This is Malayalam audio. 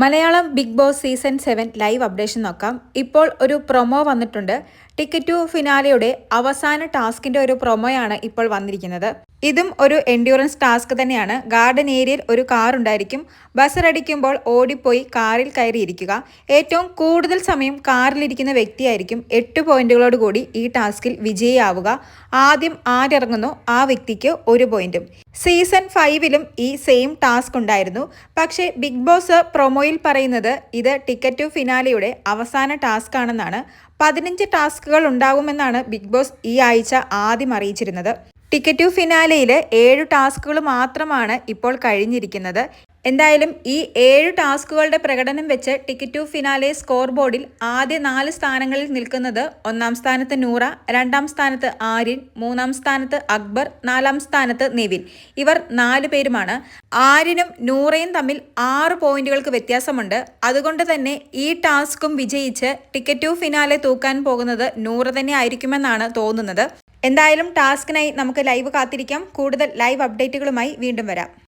Malayalam Bigg Boss season seven live updation നോക്കാം. ഇപ്പോൾ ഒരു പ്രൊമോ വന്നിട്ടുണ്ട്. ടിക്കറ്റ് ടു ഫിനാലയുടെ അവസാന ടാസ്കിന്റെ ഒരു പ്രൊമോയാണ് ഇപ്പോൾ വന്നിരിക്കുന്നത്. ഇതും ഒരു എൻഡ്യൂറൻസ് ടാസ്ക് തന്നെയാണ്. ഗാർഡൻ ഏരിയയിൽ ഒരു കാർ ഉണ്ടായിരിക്കും. ബസ് അടിക്കുമ്പോൾ ഓടിപ്പോയി കാറിൽ കയറിയിരിക്കുക. ഏറ്റവും കൂടുതൽ സമയം കാറിലിരിക്കുന്ന വ്യക്തിയായിരിക്കും. എട്ട് പോയിന്റുകളോട് കൂടി ഈ ടാസ്കിൽ വിജയിയാവുക. ആദ്യം ആരിറങ്ങുന്നു? ആ വ്യക്തിക്ക് ഒരു പോയിന്റും. സീസൺ ഫൈവിലും ഈ സെയിം ടാസ്ക് ഉണ്ടായിരുന്നു. പക്ഷേ ബിഗ് ബോസ് പ്രൊമോയിൽ പറയുന്നത് ഇത് ടിക്കറ്റ് ടു ഫിനാലയുടെ അവസാന ടാസ്ക് ആണെന്നാണ്. പതിനഞ്ച് ടാസ്കുകൾ ഉണ്ടാകുമെന്നാണ് ബിഗ് ബോസ് ഈ ആഴ്ച ആദ്യം അറിയിച്ചിരുന്നത്. ടിക്കറ്റ് ടു ഫിനാലയിൽ ഏഴ് ടാസ്കുകൾ മാത്രമാണ് ഇപ്പോൾ കഴിഞ്ഞിരിക്കുന്നത്. എന്തായാലും ഈ ഏഴ് ടാസ്കുകളുടെ പ്രകടനം വെച്ച് ടിക്കറ്റ് ടു ഫിനാലെ സ്കോർ ബോർഡിൽ ആദ്യ നാല് സ്ഥാനങ്ങളിൽ നിൽക്കുന്നത് ഒന്നാം സ്ഥാനത്ത് നൂറ രണ്ടാം സ്ഥാനത്ത് ആര്യൻ മൂന്നാം സ്ഥാനത്ത് അക്ബർ നാലാം സ്ഥാനത്ത് നിവിൻ. ഇവർ നാല് പേരുമാണ്. ആര്യനും നൂറയും തമ്മിൽ ആറ് പോയിന്റുകൾക്ക് വ്യത്യാസമുണ്ട്. അതുകൊണ്ട് തന്നെ ഈ ടാസ്കും വിജയിച്ച് ടിക്കറ്റ് ടു ഫിനാലെ തൂക്കാൻ പോകുന്നത് നൂറ തന്നെ ആയിരിക്കുമെന്നാണ് തോന്നുന്നത്. എന്തായാലും ടാസ്കിനായി നമുക്ക് ലൈവ് കാത്തിരിക്കാം. കൂടുതൽ ലൈവ് അപ്ഡേറ്റുകളുമായി വീണ്ടും വരാം.